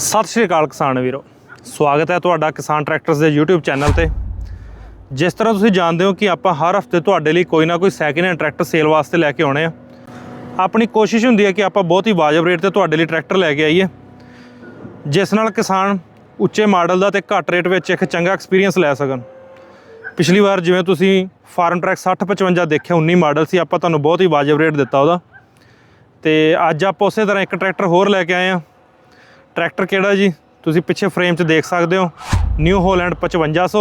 ਸਤਿ ਸ਼੍ਰੀ ਅਕਾਲ ਕਿਸਾਨ ਵੀਰੋ। ਸਵਾਗਤ ਹੈ ਤੁਹਾਡਾ ਕਿਸਾਨ ਟਰੈਕਟਰਸ ਦੇ YouTube ਚੈਨਲ ਤੇ। ਜਿਸ ਤਰ੍ਹਾਂ ਤੁਸੀਂ ਜਾਣਦੇ ਹੋ ਕਿ ਆਪਾਂ ਹਰ ਹਫ਼ਤੇ ਤੁਹਾਡੇ ਲਈ ਕੋਈ ਨਾ ਕੋਈ ਸੈਕਿੰਡ ਹੈਂਡ ਟਰੈਕਟਰ ਸੇਲ ਵਾਸਤੇ ਲੈ ਕੇ ਆਉਣੇ ਆ। ਆਪਣੀ ਕੋਸ਼ਿਸ਼ ਹੁੰਦੀ ਹੈ ਕਿ ਆਪਾਂ ਬਹੁਤ ਹੀ ਵਾਜਬ ਰੇਟ ਤੇ ਤੁਹਾਡੇ ਲਈ ਟਰੈਕਟਰ ਲੈ ਕੇ ਆਈਏ। ਜਿਸ ਨਾਲ ਕਿਸਾਨ ਉੱਚੇ ਮਾਡਲ ਦਾ ਤੇ ਘੱਟ ਰੇਟ ਵਿੱਚ ਇੱਕ ਚੰਗਾ ਐਕਸਪੀਰੀਅੰਸ ਲੈ ਸਕਣ। ਪਿਛਲੀ ਵਾਰ ਜਿਵੇਂ ਤੁਸੀਂ ਫਾਰਮ ਟਰੈਕ 6055 ਦੇਖਿਆ 19 ਮਾਡਲ ਸੀ, ਆਪਾਂ ਤੁਹਾਨੂੰ ਬਹੁਤ ਹੀ ਵਾਜਬ ਰੇਟ ਦਿੱਤਾ ਉਹਦਾ। ਤੇ ਅੱਜ ਆਪਾਂ ਉਸੇ ਤਰ੍ਹਾਂ ਇੱਕ ਟਰੈਕਟਰ ਹੋਰ ਲੈ ਕੇ ਆਏ ਆ ਟਰੈਕਟਰ ਕਿਹੜਾ ਜੀ? ਤੁਸੀਂ ਪਿੱਛੇ ਫਰੇਮ 'ਚ ਦੇਖ ਸਕਦੇ ਹੋ। ਨਿਊ ਹੋਲੈਂਡ 5500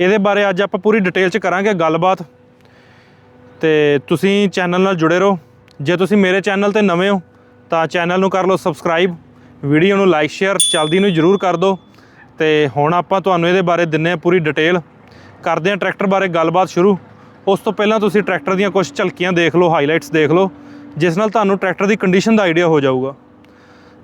ਇਹਦੇ ਬਾਰੇ ਅੱਜ ਆਪਾਂ ਪੂਰੀ ਡਿਟੇਲ 'ਚ ਕਰਾਂਗੇ ਗੱਲਬਾਤ। ਤੇ ਤੁਸੀਂ ਚੈਨਲ ਨਾਲ ਜੁੜੇ ਰਹੋ। ਜੇ ਤੁਸੀਂ ਮੇਰੇ ਚੈਨਲ ਤੇ ਨਵੇਂ ਹੋ, ਤਾਂ ਚੈਨਲ ਨੂੰ ਕਰ ਲਓ ਸਬਸਕ੍ਰਾਈਬ ਵੀਡੀਓ ਨੂੰ ਲਾਈਕ ਸ਼ੇਅਰ ਚਲਦੀ ਨੂੰ ਜਰੂਰ ਕਰ ਦਿਓ। ਤੇ ਹੁਣ ਆਪਾਂ ਤੁਹਾਨੂੰ ਇਹਦੇ ਬਾਰੇ ਦਿੰਨੇ ਆ ਪੂਰੀ ਡਿਟੇਲ ਕਰਦੇ ਆ ਟਰੈਕਟਰ ਬਾਰੇ ਗੱਲਬਾਤ ਸ਼ੁਰੂ। ਉਸ ਤੋਂ ਪਹਿਲਾਂ ਤੁਸੀਂ ਟਰੈਕਟਰ ਦੀਆਂ ਕੁਝ ਝਲਕੀਆਂ ਦੇਖ ਲਓ ਹਾਈਲਾਈਟਸ ਦੇਖ ਲਓ। ਜਿਸ ਨਾਲ ਤੁਹਾਨੂੰ ਟਰੈਕਟਰ ਦੀ ਕੰਡੀਸ਼ਨ ਦਾ ਆਈਡੀਆ ਹੋ ਜਾਊਗਾ।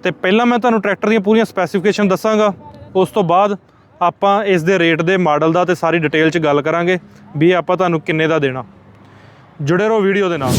ਤੇ ਪਹਿਲਾਂ ਮੈਂ ਤੁਹਾਨੂੰ ਟਰੈਕਟਰ ਦੀਆਂ ਪੂਰੀਆਂ ਸਪੈਸੀਫਿਕੇਸ਼ਨ ਦੱਸਾਂਗਾ। ਉਸ ਤੋਂ ਬਾਅਦ ਆਪਾਂ ਇਸ ਦੇ ਰੇਟ ਦੇ ਮਾਡਲ ਦਾ ਤੇ ਸਾਰੀ ਡਿਟੇਲ 'ਚ ਗੱਲ ਕਰਾਂਗੇ ਵੀ ਆਪਾਂ ਤੁਹਾਨੂੰ ਕਿੰਨੇ ਦਾ ਦੇਣਾ। ਜੁੜੇ ਰਹੋ ਵੀਡੀਓ ਦੇ ਨਾਲ।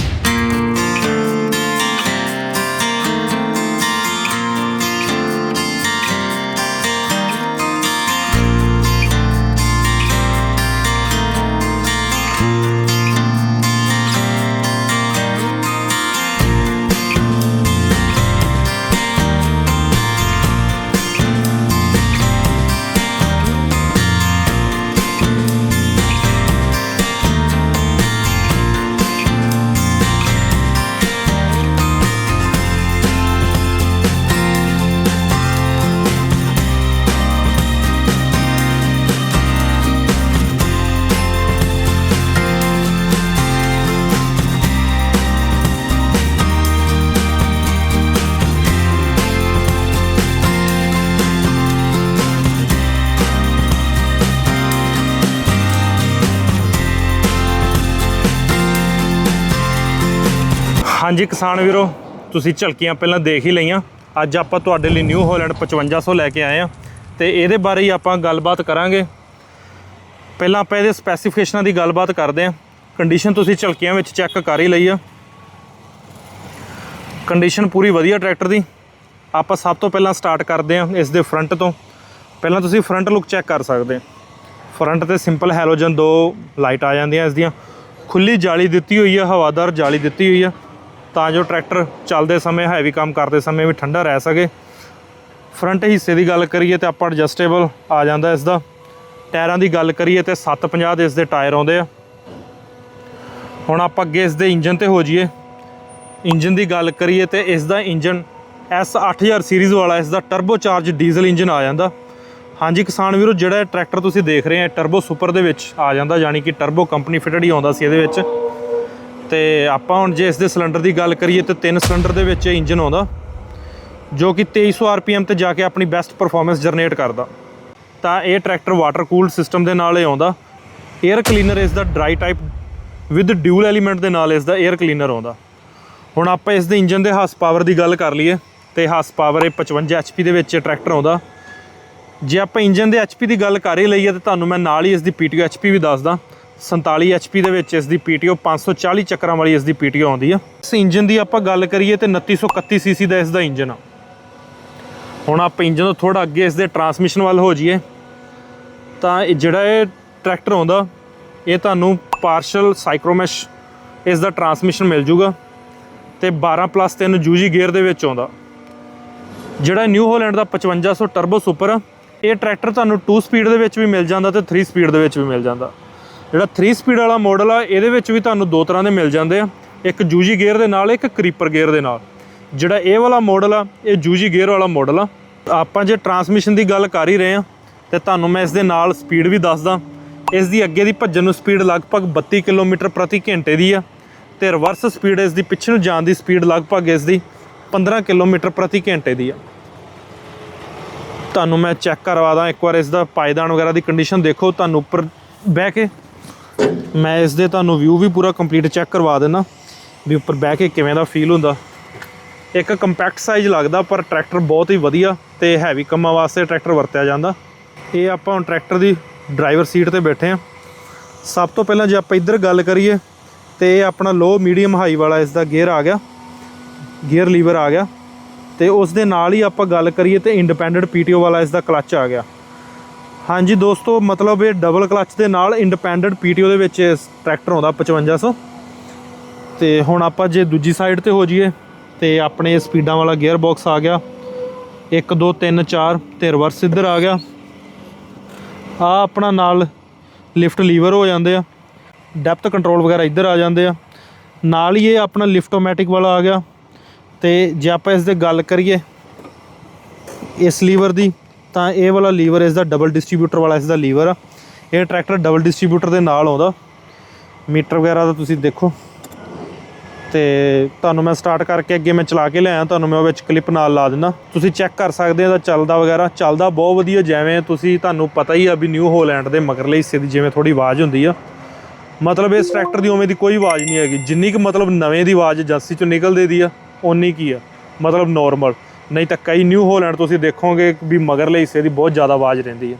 ਹਾਂਜੀ ਕਿਸਾਨ ਵੀਰੋ, ਤੁਸੀਂ ਝਲਕੀਆਂ ਪਹਿਲਾਂ ਦੇਖ ਹੀ ਲਈਆਂ। ਅੱਜ ਆਪਾਂ ਤੁਹਾਡੇ ਲਈ ਨਿਊ ਹੋਲੈਂਡ 5500 ਲੈ ਕੇ ਆਏ ਆ ਤੇ ਇਹਦੇ ਬਾਰੇ ਹੀ ਆਪਾਂ ਗੱਲਬਾਤ ਕਰਾਂਗੇ। ਪਹਿਲਾਂ ਆਪਾਂ ਇਹਦੇ ਸਪੈਸੀਫਿਕੇਸ਼ਨਾਂ ਦੀ ਗੱਲਬਾਤ ਕਰਦੇ ਆ ਕੰਡੀਸ਼ਨ ਤੁਸੀਂ ਝਲਕੀਆਂ ਵਿੱਚ ਚੈੱਕ ਕਰ ਹੀ ਲਈ ਆ। ਕੰਡੀਸ਼ਨ ਪੂਰੀ ਵਧੀਆ ਟਰੈਕਟਰ ਦੀ। ਆਪਾਂ ਸਭ ਤੋਂ ਪਹਿਲਾਂ ਸਟਾਰਟ ਕਰਦੇ ਆ ਇਸ ਦੇ ਫਰੰਟ ਤੋਂ। ਪਹਿਲਾਂ ਤੁਸੀਂ ਫਰੰਟ ਲੁੱਕ ਚੈੱਕ ਕਰ ਸਕਦੇ ਫਰੰਟ ਤੇ ਸਿੰਪਲ ਹੈਲੋਜਨ ਦੋ ਲਾਈਟ ਆ ਜਾਂਦੀਆਂ ਇਸ ਦੀਆਂ। ਖੁੱਲੀ ਜਾਲੀ ਦਿੱਤੀ ਹੋਈ ਆ, ਹਵਾਦਾਰ ਜਾਲੀ ਦਿੱਤੀ ਹੋਈ ਆ। ਤਾਂ ਜੋ ਟਰੈਕਟਰ ਚੱਲਦੇ ਸਮੇਂ ਹੈਵੀ ਕੰਮ ਕਰਦੇ ਸਮੇਂ ਵੀ ਠੰਡਾ ਰਹਿ ਸਕੇ। ਫਰੰਟ ਹਿੱਸੇ ਦੀ ਗੱਲ ਕਰੀਏ ਤੇ ਆਪਾਂ ਐਡਜਸਟੇਬਲ ਆ ਜਾਂਦਾ ਇਸ ਦਾ ਟਾਇਰਾਂ ਦੀ ਗੱਲ ਕਰੀਏ ਤੇ 750 ਦੇ ਇਸ ਦੇ ਟਾਇਰ ਆਉਂਦੇ ਆ। ਹੁਣ ਆਪਾਂ ਅੱਗੇ ਇਸ ਦੇ ਇੰਜਨ ਤੇ ਹੋ ਜਾਈਏ। ਇੰਜਨ ਦੀ ਗੱਲ ਕਰੀਏ ਤੇ ਇਸ ਦਾ ਇੰਜਨ S8000 ਸੀਰੀਜ਼ ਵਾਲਾ ਇਸ ਦਾ ਟਰਬੋ ਚਾਰਜ ਡੀਜ਼ਲ ਇੰਜਨ ਆ ਜਾਂਦਾ। ਹਾਂਜੀ ਕਿਸਾਨ ਵੀਰੋ, ਜਿਹੜਾ ਟਰੈਕਟਰ ਤੁਸੀਂ ਦੇਖ ਰਹੇ ਆ ਟਰਬੋ ਸੁਪਰ ਦੇ ਵਿੱਚ ਆ ਜਾਂਦਾ, ਯਾਨੀ ਕਿ ਟਰਬੋ ਕੰਪਨੀ ਫਿਟਡ ਹੀ ਆਉਂਦਾ ਸੀ ਇਹਦੇ ਵਿੱਚ। ਤੇ ਆਪਾਂ ਹੁਣ ਜੇ ਇਸ ਦੇ ਸਿਲੰਡਰ ਦੀ ਗੱਲ ਕਰੀਏ ਤੇ ਤਿੰਨ ਸਿਲੰਡਰ ਦੇ ਵਿੱਚ ਇੰਜਨ ਆਉਂਦਾ, ਜੋ ਕਿ 2300 ਆਰਪੀਐਮ ਤੇ ਜਾ ਕੇ ਆਪਣੀ ਬੈਸਟ ਪਰਫਾਰਮੈਂਸ ਜਨਰੇਟ ਕਰਦਾ। ਤਾਂ ਇਹ ਟਰੈਕਟਰ ਵਾਟਰ ਕੂਲ ਸਿਸਟਮ ਦੇ ਨਾਲ ਹੀ ਆਉਂਦਾ। 에ਅਰ ਕਲੀਨਰ ਇਸ ਦਾ dry type with dual element ਦੇ ਨਾਲ ਇਸ ਦਾ 에ਅਰ ਕਲੀਨਰ ਆਉਂਦਾ। ਹੁਣ ਆਪਾਂ ਇਸ ਦੇ ਇੰਜਨ ਦੇ ਹਾਰਸ ਪਾਵਰ ਦੀ ਗੱਲ ਕਰ ਲਈਏ, ਤੇ ਹਾਰਸ ਪਾਵਰ ਇਹ 55 ਐਚਪੀ ਦੇ ਵਿੱਚ ਇਹ ਟਰੈਕਟਰ ਆਉਂਦਾ। ਜੇ ਆਪਾਂ ਇੰਜਨ ਦੇ ਐਚਪੀ ਦੀ ਗੱਲ ਕਰ ਹੀ ਲਈਏ ਤੇ ਤੁਹਾਨੂੰ ਮੈਂ ਨਾਲ ਹੀ ਇਸ ਦੀ ਪੀਟੀਓ ਐਚਪੀ ਵੀ ਦੱਸਦਾ। 47 ਐਚਪੀ ਦੇ ਵਿੱਚ ਇਸ ਦੀ ਪੀਟੀਓ 540 ਚੱਕਰਾਂ ਵਾਲੀ ਇਸ ਦੀ ਪੀਟੀਓ ਆਉਂਦੀ ਆ। ਇਸ ਇੰਜਨ ਦੀ ਆਪਾਂ ਗੱਲ ਕਰੀਏ ਤੇ 2931 ਸੀਸੀ ਦਾ ਇਸ ਦਾ ਇੰਜਨ ਆ। ਹੁਣ ਆਪਾਂ ਇੰਜਨ ਤੋਂ ਥੋੜਾ ਅੱਗੇ ਇਸ ਦੇ ਟਰਾਂਸਮਿਸ਼ਨ ਵੱਲ ਹੋ ਜਾਈਏ, ਤਾਂ ਇਹ ਜਿਹੜਾ ਇਹ ਟਰੈਕਟਰ ਆਉਂਦਾ, ਇਹ ਤੁਹਾਨੂੰ ਪਾਰਸ਼ਲ ਸਾਈਕਰੋਮੈਸ਼ ਇਸ ਦਾ ਟਰਾਂਸਮਿਸ਼ਨ ਮਿਲ ਜੂਗਾ ਤੇ 12 ਪਲੱਸ 3 ਜੂਜੀ ਗੇਅਰ ਦੇ ਵਿੱਚ ਆਉਂਦਾ। ਜਿਹੜਾ ਨਿਊ ਹੋਲੈਂਡ ਦਾ 5500 ਟਰਬੋ ਸੁਪਰ ਇਹ ਟਰੈਕਟਰ ਤੁਹਾਨੂੰ 2 ਸਪੀਡ ਦੇ ਵਿੱਚ ਵੀ ਮਿਲ ਜਾਂਦਾ ਤੇ 3 ਸਪੀਡ ਦੇ ਵਿੱਚ ਵੀ ਮਿਲ ਜਾਂਦਾ। ਜਿਹੜਾ 3 ਸਪੀਡ ਵਾਲਾ ਮਾਡਲ ਆ, ਇਹਦੇ ਵਿੱਚ ਵੀ ਤੁਹਾਨੂੰ ਦੋ ਤਰ੍ਹਾਂ ਦੇ ਮਿਲ ਜਾਂਦੇ ਆ। ਇੱਕ ਜੂਜੀ ਗੇਅਰ ਦੇ ਨਾਲ, ਇੱਕ ਕਰੀਪਰ ਗੇਅਰ ਦੇ ਨਾਲ। ਜਿਹੜਾ ਇਹ ਵਾਲਾ ਮਾਡਲ ਆ, ਇਹ ਜੂਜੀ ਗੇਅਰ ਵਾਲਾ ਮਾਡਲ ਆ। ਆਪਾਂ ਜੇ ਟਰਾਂਸਮਿਸ਼ਨ ਦੀ ਗੱਲ ਕਰ ਹੀ ਰਹੇ ਆ, ਤੇ ਤੁਹਾਨੂੰ ਮੈਂ ਇਸ ਦੇ ਨਾਲ ਸਪੀਡ ਵੀ ਦੱਸਦਾ। ਇਸ ਦੀ ਅੱਗੇ ਦੀ ਭੱਜਣ ਨੂੰ ਸਪੀਡ ਲਗਭਗ 32 ਕਿਲੋਮੀਟਰ ਪ੍ਰਤੀ ਘੰਟੇ ਦੀ ਆ, ਤੇ ਰਿਵਰਸ ਸਪੀਡ ਇਸ ਦੀ ਪਿੱਛੇ ਨੂੰ ਜਾਣ ਦੀ ਸਪੀਡ ਲਗਭਗ ਇਸ ਦੀ 15 ਕਿਲੋਮੀਟਰ ਪ੍ਰਤੀ ਘੰਟੇ ਦੀ ਆ। ਤੁਹਾਨੂੰ ਮੈਂ ਚੈੱਕ ਕਰਵਾ ਦਾਂ, ਇੱਕ ਵਾਰ ਇਸ ਦਾ ਪਾਇਦਾਨ ਵਗੈਰਾ ਦੀ ਕੰਡੀਸ਼ਨ ਦੇਖੋ, ਤੁਹਾਨੂੰ ਉੱਪਰ ਬਹਿ ਕੇ ਮੈਂ ਇਸ ਦੇ ਤੁਹਾਨੂੰ ਵਿਊ ਵੀ ਪੂਰਾ ਕੰਪਲੀਟ ਚੈੱਕ ਕਰਵਾ ਦੇਣਾ ਵੀ ਉੱਪਰ ਬਹਿ ਕੇ ਕਿਵੇਂ ਦਾ ਫੀਲ ਹੁੰਦਾ। ਇੱਕ ਕੰਪੈਕਟ ਸਾਈਜ਼ ਲੱਗਦਾ, ਪਰ ਟਰੈਕਟਰ ਬਹੁਤ ਹੀ ਵਧੀਆ ਤੇ ਹੈਵੀ ਕੰਮਾਂ ਵਾਸਤੇ ਟਰੈਕਟਰ ਵਰਤਿਆ ਜਾਂਦਾ। ਇਹ ਆਪਾਂ ਹੁਣ ਟਰੈਕਟਰ ਦੀ ਡਰਾਈਵਰ ਸੀਟ ਤੇ ਬੈਠੇ ਆ ਸਭ ਤੋਂ ਪਹਿਲਾਂ ਜੇ ਆਪਾਂ ਇੱਧਰ ਗੱਲ ਕਰੀਏ, ਤੇ ਇਹ ਆਪਣਾ ਲੋ ਮੀਡੀਅਮ ਹਾਈ ਵਾਲਾ ਇਸ ਦਾ ਗੇਅਰ ਆ ਗਿਆ। ਗੇਅਰ ਲੀਵਰ ਆ ਗਿਆ। ਤੇ ਉਸ ਦੇ ਨਾਲ ਹੀ ਆਪਾਂ ਗੱਲ ਕਰੀਏ, ਤੇ ਇੰਡੀਪੈਂਡੈਂਟ ਪੀਟੀਓ ਵਾਲਾ ਇਸ ਦਾ ਕਲੱਚ ਆ ਗਿਆ। ਹਾਂਜੀ ਦੋਸਤੋ, ਮਤਲਬ ਇਹ ਡਬਲ ਕਲਚ ਦੇ ਨਾਲ ਇੰਡੀਪੈਂਡੈਂਟ ਪੀਟੀਓ ਦੇ ਵਿੱਚ ਟਰੈਕਟਰ ਆਉਂਦਾ 5500 ਤੇ ਹੁਣ ਆਪਾਂ ਜੇ ਦੂਜੀ ਸਾਈਡ ਤੇ ਹੋ ਜਾਈਏ, ਤੇ ਆਪਣੇ ਸਪੀਡਾਂ ਵਾਲਾ ਗੀਅਰ ਬਾਕਸ ਆ ਗਿਆ। 1 2 3 4 ਤੇ ਰਿਵਰਸ ਇੱਧਰ ਆ ਗਿਆ। ਆ ਆਪਣਾ ਨਾਲ ਲਿਫਟ ਲੀਵਰ ਹੋ ਜਾਂਦੇ ਆ। ਡੈਪਥ ਕੰਟਰੋਲ ਵਗੈਰਾ ਇੱਧਰ ਆ ਜਾਂਦੇ ਆ। ਨਾਲ ਹੀ ਇਹ ਆਪਣਾ ਲਿਫਟੋਮੈਟਿਕ ਵਾਲਾ ਆ ਗਿਆ। ਤੇ ਜੇ ਆਪਾਂ ਇਸ ਦੇ ਗੱਲ ਕਰੀਏ, ਇਸ ਲੀਵਰ ਦੀ ਤਾਂ ਇਹ ਵਾਲਾ ਲੀਵਰ ਇਸ ਦਾ ਡਬਲ ਡਿਸਟ੍ਰੀਬਿਊਟਰ ਵਾਲਾ ਇਸ ਦਾ ਲੀਵਰ ਆ। ਇਹ ਟਰੈਕਟਰ ਡਬਲ ਡਿਸਟ੍ਰੀਬਿਊਟਰ ਦੇ ਨਾਲ ਆਉਂਦਾ। ਮੀਟਰ ਵਗੈਰਾ ਦਾ ਤੁਸੀਂ ਦੇਖੋ। ਤੇ ਤੁਹਾਨੂੰ ਮੈਂ ਸਟਾਰਟ ਕਰਕੇ ਅੱਗੇ ਮੈਂ ਚਲਾ ਕੇ ਲਿਆਇਆ ਤੁਹਾਨੂੰ ਮੈਂ ਉਹ ਵਿੱਚ ਕਲਿੱਪ ਨਾਲ ਲਾ ਦਿੰਦਾ। ਤੁਸੀਂ ਚੈੱਕ ਕਰ ਸਕਦੇ ਆ ਦਾ ਚੱਲਦਾ ਵਗੈਰਾ। ਚੱਲਦਾ ਬਹੁਤ ਵਧੀਆ, ਜਿਵੇਂ ਤੁਸੀਂ, ਤੁਹਾਨੂੰ ਪਤਾ ਹੀ ਆ ਵੀ ਨਿਊ ਹੋਲੈਂਡ ਦੇ ਮਗਰਲੇ ਹਿੱਸੇ ਦੀ ਜਿਵੇਂ ਥੋੜੀ ਆਵਾਜ਼ ਹੁੰਦੀ ਆ। ਮਤਲਬ ਇਸ ਟਰੈਕਟਰ ਦੀ ਉਵੇਂ ਦੀ ਕੋਈ ਆਵਾਜ਼ ਨਹੀਂ ਹੈਗੀ। ਜਿੰਨੀ ਕੁ ਮਤਲਬ ਨਵੇਂ ਦੀ ਆਵਾਜ਼ ਜੱਸੀ ਚੋਂ ਨਿਕਲਦੇ ਦੀ ਆ, ਓਨੀ ਕੀ ਆ। ਮਤਲਬ ਨਾਰਮਲ ਨਹੀਂ ਤਾਂ ਕਈ ਨਿਊ ਹੋਲੈਂਡ ਤੁਸੀਂ ਦੇਖੋਗੇ ਵੀ ਮਗਰਲੇ ਹਿੱਸੇ ਦੀ ਬਹੁਤ ਜ਼ਿਆਦਾ ਆਵਾਜ਼ ਰਹਿੰਦੀ ਹੈ।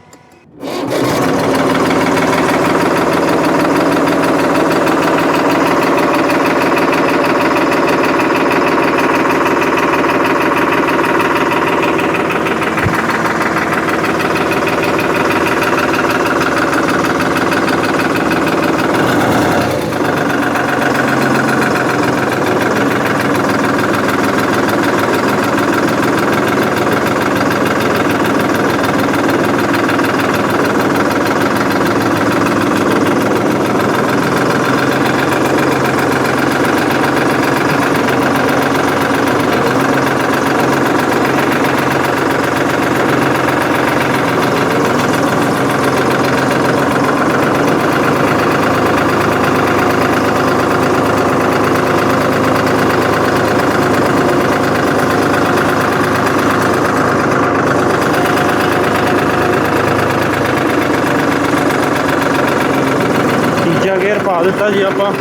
ਗੇਅਰ ਪਾ ਦਿੱਤਾ ਜੀ ਆਪਾਂ।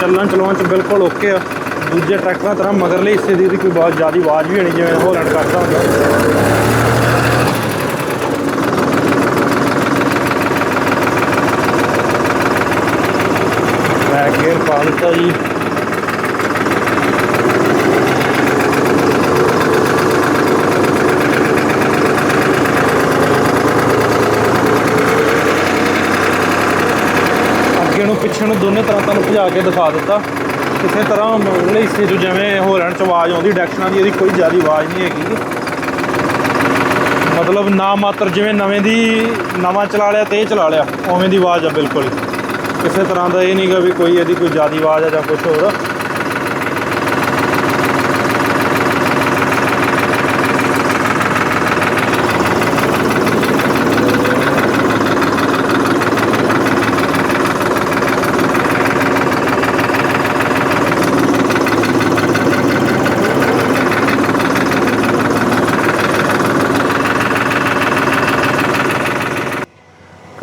ਚੱਲਣ ਚਲਾਉਣ ਚ ਬਿਲਕੁਲ ਓਕੇ ਆ। ਦੂਜੇ ਟਰੈਕਟਰਾਂ ਤਰ੍ਹਾਂ ਮਗਰਲੇ ਹਿੱਸੇ ਦੀ ਕੋਈ ਬਹੁਤ ਜ਼ਿਆਦਾ ਆਵਾਜ਼ ਵੀ ਹੋਣੀ, ਜਿਵੇਂ ਹੋਲੈਂਡ ਕਰਦਾ ਹੁੰਦਾ। ਗੇਅਰ ਪਾ ਦਿੱਤਾ ਜੀ ਅੱਗੇ ਨੂੰ ਪਿੱਛੇ ਨੂੰ ਦੋਨੇ ਤਰ੍ਹਾਂ ਤੁਹਾਨੂੰ ਭਜਾ ਕੇ ਦਿਖਾ ਦਿੱਤਾ। ਕਿਸੇ ਤਰ੍ਹਾਂ ਮਗਰਲੇ ਹਿੱਸੇ 'ਚ ਜਿਵੇਂ ਹੋਲੈਂਡ 'ਚ ਆਵਾਜ਼ ਆਉਂਦੀ ਡੈਕਸ਼ਨਾਂ ਦੀ ਇਹਦੀ ਕੋਈ ਜ਼ਿਆਦਾ ਆਵਾਜ਼ ਨਹੀਂ ਹੈਗੀ। ਮਤਲਬ ਨਾ ਮਾਤਰ ਜਿਵੇਂ ਨਵੇਂ ਦੀ ਨਵਾਂ ਚਲਾ ਲਿਆ ਤੇ ਇਹ ਚਲਾ ਲਿਆ, ਉਵੇਂ ਦੀ ਆਵਾਜ਼ ਆ ਬਿਲਕੁਲ। ਕਿਸੇ ਤਰ੍ਹਾਂ ਦਾ ਇਹ ਨਹੀਂਗਾ ਵੀ ਕੋਈ ਇਹਦੀ ਕੋਈ ਜ਼ਿਆਦਾ ਆਵਾਜ਼ ਆ ਜਾਂ ਕੁਝ ਹੋਰ।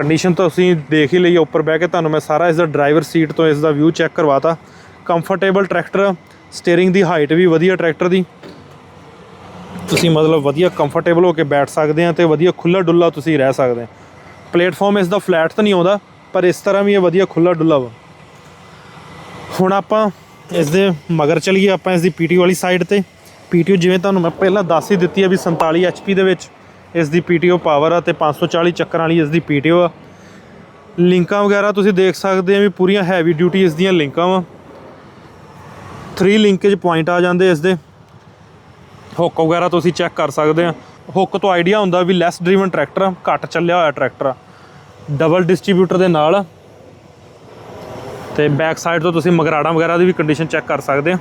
ਕੰਡੀਸ਼ਨ ਤਾਂ ਅਸੀਂ ਦੇਖ ਹੀ ਲਈ, ਉੱਪਰ ਬਹਿ ਕੇ ਤੁਹਾਨੂੰ ਮੈਂ ਸਾਰਾ ਇਸ ਦਾ ਡਰਾਈਵਰ ਸੀਟ ਤੋਂ ਇਸ ਦਾ ਵਿਊ ਚੈੱਕ ਕਰਵਾਤਾ। ਕੰਫਰਟੇਬਲ ਟਰੈਕਟਰ ਸਟੀਅਰਿੰਗ ਦੀ ਹਾਈਟ ਵੀ ਵਧੀਆ ਟਰੈਕਟਰ ਦੀ। ਤੁਸੀਂ ਮਤਲਬ ਵਧੀਆ ਕੰਫਰਟੇਬਲ ਹੋ ਕੇ ਬੈਠ ਸਕਦੇ ਆ ਤੇ ਵਧੀਆ ਖੁੱਲਾ ਡੁੱਲਾ ਤੁਸੀਂ ਰਹਿ ਸਕਦੇ ਆ। ਪਲੇਟਫਾਰਮ ਇਸ ਦਾ ਫਲੈਟ ਤਾਂ ਨਹੀਂ ਆਉਂਦਾ, ਪਰ ਇਸ ਤਰ੍ਹਾਂ ਵੀ ਇਹ ਵਧੀਆ ਖੁੱਲਾ ਡੁੱਲਾ ਵਾ। ਹੁਣ ਆਪਾਂ ਇਸ ਦੇ ਮਗਰ ਚਲੀਏ, ਆਪਾਂ ਇਸ ਦੀ ਪੀਟੀ ਵਾਲੀ ਸਾਈਡ ਤੇ। ਪੀਟੀਓ ਜਿਵੇਂ ਤੁਹਾਨੂੰ ਮੈਂ ਪਹਿਲਾਂ ਦੱਸ ਹੀ ਦਿੱਤੀ ਹੈ ਵੀ 47 ਐਚਪੀ ਦੇ ਵਿੱਚ। ਇਸ ਦੀ ਪੀਟੀਓ ਪਾਵਰ ਆ ਤੇ 540 ਚੱਕਰਾਂ ਵਾਲੀ ਇਸ ਦੀ ਪੀਟੀਓ ਆ। ਲਿੰਕਾਂ ਵਗੈਰਾ ਤੁਸੀਂ ਦੇਖ ਸਕਦੇ ਆ ਵੀ ਪੂਰੀਆਂ ਹੈਵੀ ਡਿਊਟੀ ਇਸ ਦੀਆਂ ਲਿੰਕਾਂ ਵਾ। 3 ਲਿੰਕੇਜ ਪੁਆਇੰਟ ਆ ਜਾਂਦੇ ਇਸ ਦੇ। ਹੁੱਕ ਵਗੈਰਾ ਤੁਸੀਂ ਚੈੱਕ ਕਰ ਸਕਦੇ ਆ। ਹੁੱਕ ਤੋਂ ਆਈਡੀਆ ਹੁੰਦਾ ਵੀ ਲੈਸ ਡਰੀਵਨ ਟਰੈਕਟਰ ਆ, ਘੱਟ ਚੱਲਿਆ ਹੋਇਆ ਟਰੈਕਟਰ ਆ। ਡਬਲ ਡਿਸਟ੍ਰੀਬਿਊਟਰ ਦੇ ਨਾਲ। ਤੇ ਬੈਕ ਸਾਈਡ ਤੋਂ ਤੁਸੀਂ ਮਗਰਾੜਾਂ ਵਗੈਰਾ ਦੀ ਵੀ ਕੰਡੀਸ਼ਨ ਚੈੱਕ ਕਰ ਸਕਦੇ ਆ।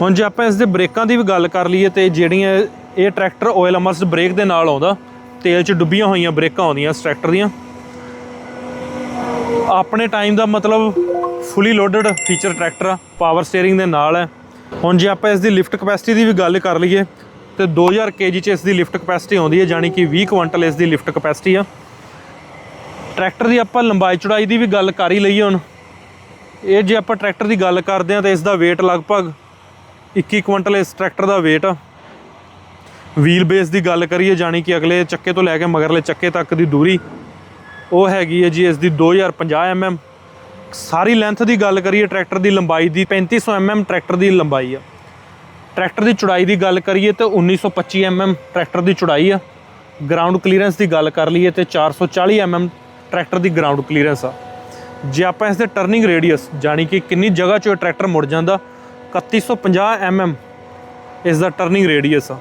ਹੁਣ ਜੇ ਆਪਾਂ ਇਸ ਦੇ ਬ੍ਰੇਕਾਂ ਦੀ ਵੀ ਗੱਲ ਕਰ ਲਈਏ ਤੇ ਜਿਹੜੀਆਂ ਇਹ ਟਰੈਕਟਰ ਆਇਲ ਅਮਰਸ ਬ੍ਰੇਕ ਦੇ ਨਾਲ ਆਉਂਦਾ। ਤੇਲ 'ਚ ਡੁੱਬੀਆਂ ਹੋਈਆਂ ਬ੍ਰੇਕਾਂ ਆਉਂਦੀਆਂ ਇਸ ਟਰੈਕਟਰ ਦੀਆਂ। ਆਪਣੇ ਟਾਈਮ ਦਾ ਮਤਲਬ ਫੁੱਲੀ ਲੋਡਡ ਫੀਚਰ ਟਰੈਕਟਰ ਆ ਪਾਵਰ ਸਟੀਅਰਿੰਗ ਦੇ ਨਾਲ ਹੈ ਹੁਣ ਜੇ ਆਪਾਂ ਇਸ ਦੀ ਲਿਫਟ ਕਪੈਸਿਟੀ ਦੀ ਵੀ ਗੱਲ ਕਰ ਲਈਏ, ਤੇ 2000 kg ਚ ਇਸ ਦੀ ਲਿਫਟ ਕਪੈਸਿਟੀ ਆਉਂਦੀ ਹੈ ਜਾਨੀ ਕਿ 20 ਕੁਇੰਟਲ ਇਸ ਦੀ ਲਿਫਟ ਕਪੈਸਿਟੀ ਆ। ਟਰੈਕਟਰ ਦੀ ਆਪਾਂ ਲੰਬਾਈ ਚੌੜਾਈ ਦੀ ਵੀ ਗੱਲ ਕਰ ਹੀ ਲਈਏ ਹੁਣ। ਇਹ ਜੇ ਆਪਾਂ ਟਰੈਕਟਰ ਦੀ ਗੱਲ ਕਰਦੇ ਹਾਂ, ਤਾਂ ਇਸ ਦਾ weight ਲਗਭਗ 21 ਕੁਇੰਟਲ ਇਸ ਟਰੈਕਟਰ ਦਾ weight ਆ। ਵੀਲ ਬੇਸ ਦੀ ਗੱਲ ਕਰੀਏ ਜਾਨੀ ਕਿ ਅਗਲੇ ਚੱਕੇ ਤੋਂ ਲੈ ਕੇ ਮਗਰਲੇ ਚੱਕੇ ਤੱਕ ਦੀ ਦੂਰੀ, ਉਹ ਹੈਗੀ ਹੈ ਜੀ ਇਸ ਦੀ 2050 mm ਸਾਰੀ ਲੈਂਥ ਦੀ ਗੱਲ ਕਰੀਏ ਟਰੈਕਟਰ ਦੀ ਲੰਬਾਈ ਦੀ 3500 mm ਟਰੈਕਟਰ ਦੀ ਲੰਬਾਈ ਆ। ਟਰੈਕਟਰ ਦੀ ਚੌੜਾਈ ਦੀ ਗੱਲ ਕਰੀਏ ਤੇ 1925 mm ਟਰੈਕਟਰ ਦੀ ਚੌੜਾਈ ਆ। ਗਰਾਊਂਡ ਕਲੀਅਰੈਂਸ ਦੀ ਗੱਲ ਕਰ ਲਈਏ ਤੇ 440 mm ਟਰੈਕਟਰ ਦੀ ਗਰਾਊਂਡ ਕਲੀਅਰੈਂਸ ਆ। ਜੇ ਆਪਾਂ ਇਸ ਦੇ ਟਰਨਿੰਗ ਰੇਡੀਅਸ ਜਾਨੀ ਕਿ ਕਿੰਨੀ ਜਗ੍ਹਾ 'ਚ ਇਹ ਟਰੈਕਟਰ ਮੁੜ ਜਾਂਦਾ 3150 mm ਇਸ ਦਾ ਟਰਨਿੰਗ ਰੇਡੀਅਸ ਆ।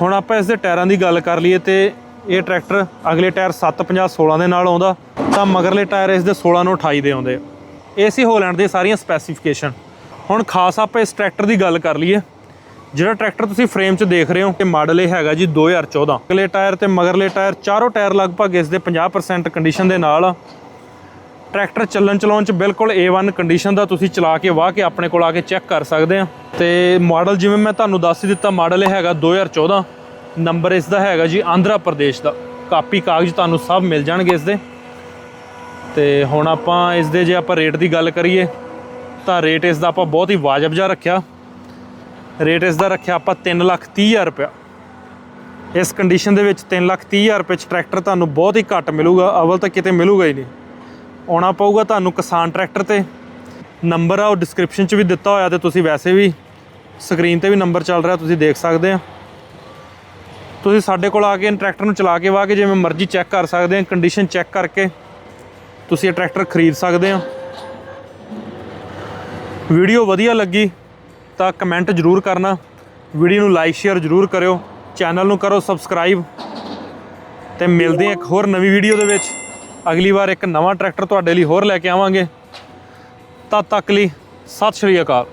ਹੁਣ ਆਪਾਂ ਇਸ ਦੇ ਟਾਇਰਾਂ ਦੀ ਗੱਲ ਕਰ ਲਈਏ ਤੇ ਇਹ ਟਰੈਕਟਰ ਅਗਲੇ ਟਾਇਰ 750 16 ਦੇ ਨਾਲ ਆਉਂਦਾ, ਤਾਂ ਮਗਰਲੇ ਟਾਇਰ ਇਸ ਦੇ 16 ਨੂੰ 28 ਦੇ ਆਉਂਦੇ ਇਹ ਸੀ ਹੋਲੈਂਡ ਦੇ ਸਾਰੀਆਂ ਸਪੈਸੀਫਿਕੇਸ਼ਨ ਹੁਣ ਖਾਸ ਆਪਾਂ ਇਸ ਟਰੈਕਟਰ ਦੀ ਗੱਲ ਕਰ ਲਈਏ, ਜਿਹੜਾ ਟਰੈਕਟਰ ਤੁਸੀਂ ਫਰੇਮ 'ਚ ਦੇਖ ਰਹੇ ਹੋ ਕਿ ਮਾਡਲ ਇਹ ਹੈਗਾ ਜੀ 2014 ਅਗਲੇ ਟਾਇਰ ਤੇ ਮਗਰਲੇ ਟਾਇਰ ਚਾਰੋਂ ਟਾਇਰ ਲਗਭਗ ਇਸ ਦੇ 50% ਕੰਡੀਸ਼ਨ ਦੇ ਨਾਲ ਆ। ਟਰੈਕਟਰ ਚੱਲਣ ਚਲਾਉਣ 'ਚ ਬਿਲਕੁਲ A1 ਕੰਡੀਸ਼ਨ ਦਾ ਤੁਸੀਂ ਚਲਾ ਕੇ, ਵਾਹ ਕੇ ਆਪਣੇ ਕੋਲ ਆ ਕੇ ਚੈੱਕ ਕਰ ਸਕਦੇ ਆ। ਤੇ ਮਾਡਲ ਜਿਵੇਂ ਮੈਂ ਤੁਹਾਨੂੰ ਦੱਸ ਹੀ ਦਿੱਤਾ ਮਾਡਲ ਇਹ ਹੈਗਾ 2014 ਨੰਬਰ ਇਸ ਦਾ ਹੈਗਾ ਜੀ ਆਂਧਰਾ ਪ੍ਰਦੇਸ਼ ਦਾ। ਕਾਪੀ ਕਾਗਜ਼ ਤੁਹਾਨੂੰ ਸਭ ਮਿਲ ਜਾਣਗੇ ਇਸ ਦੇ ਤੇ ਹੁਣ ਆਪਾਂ ਇਸ ਦੇ ਜੇ ਆਪਾਂ ਰੇਟ ਦੀ ਗੱਲ ਕਰੀਏ, ਤਾਂ ਰੇਟ ਇਸ ਦਾ ਆਪਾਂ ਬਹੁਤ ਹੀ ਵਾਜਬ ਜਿਹਾ ਰੱਖਿਆ। ਰੇਟ ਇਸ ਦਾ ਰੱਖਿਆ ਆਪਾਂ 330000 ਰੁਪਇਆ। ਇਸ ਕੰਡੀਸ਼ਨ ਦੇ ਵਿੱਚ 330000 ਰੁਪਏ ਚ ਟਰੈਕਟਰ ਤੁਹਾਨੂੰ ਬਹੁਤ ਹੀ ਘੱਟ ਮਿਲੂਗਾ, ਅਵਲ ਤਾਂ ਕਿਤੇ ਮਿਲੂਗਾ ਹੀ ਨਹੀਂ। ਆਉਣਾ ਪਊਗਾ ਤੁਹਾਨੂੰ ਕਿਸਾਨ ਟਰੈਕਟਰ ਤੇ। ਨੰਬਰ ਆ, ਉਹ ਡਿਸਕ੍ਰਿਪਸ਼ਨ 'ਚ ਵੀ ਦਿੱਤਾ ਹੋਇਆ ਤੇ ਤੁਸੀਂ ਵੈਸੇ ਵੀ ਸਕਰੀਨ ਤੇ ਵੀ ਨੰਬਰ ਚੱਲ ਰਿਹਾ, ਤੁਸੀਂ ਦੇਖ ਸਕਦੇ ਆ। ਤੁਸੀਂ ਸਾਡੇ ਕੋਲ ਆ ਕੇ ਟਰੈਕਟਰ ਨੂੰ ਚਲਾ ਕੇ ਵਾਹ ਕੇ ਜਿਵੇਂ ਮਰਜ਼ੀ ਚੈੱਕ ਕਰ ਸਕਦੇ ਆ ਕੰਡੀਸ਼ਨ ਚੈੱਕ ਕਰਕੇ ਤੁਸੀਂ ਇਹ ਟਰੈਕਟਰ ਖਰੀਦ ਸਕਦੇ ਆ। ਵੀਡੀਓ ਵਧੀਆ ਲੱਗੀ ਤਾਂ ਕਮੈਂਟ ਜ਼ਰੂਰ ਕਰਨਾ। ਵੀਡੀਓ ਨੂੰ ਲਾਈਕ ਸ਼ੇਅਰ ਜ਼ਰੂਰ ਕਰਿਓ। ਚੈਨਲ ਨੂੰ ਕਰੋ ਸਬਸਕ੍ਰਾਈਬ ਤੇ ਮਿਲਦੇ ਹਾਂ ਇੱਕ ਹੋਰ ਨਵੀਂ ਵੀਡੀਓ ਦੇ ਵਿੱਚ। ਅਗਲੀ ਵਾਰ ਇੱਕ ਨਵਾਂ ਟਰੈਕਟਰ ਤੁਹਾਡੇ ਲਈ ਹੋਰ ਲੈ ਕੇ ਆਵਾਂਗੇ। ਤਦ ਤੱਕ ਲਈ ਸਤਿ ਸ਼੍ਰੀ ਅਕਾਲ।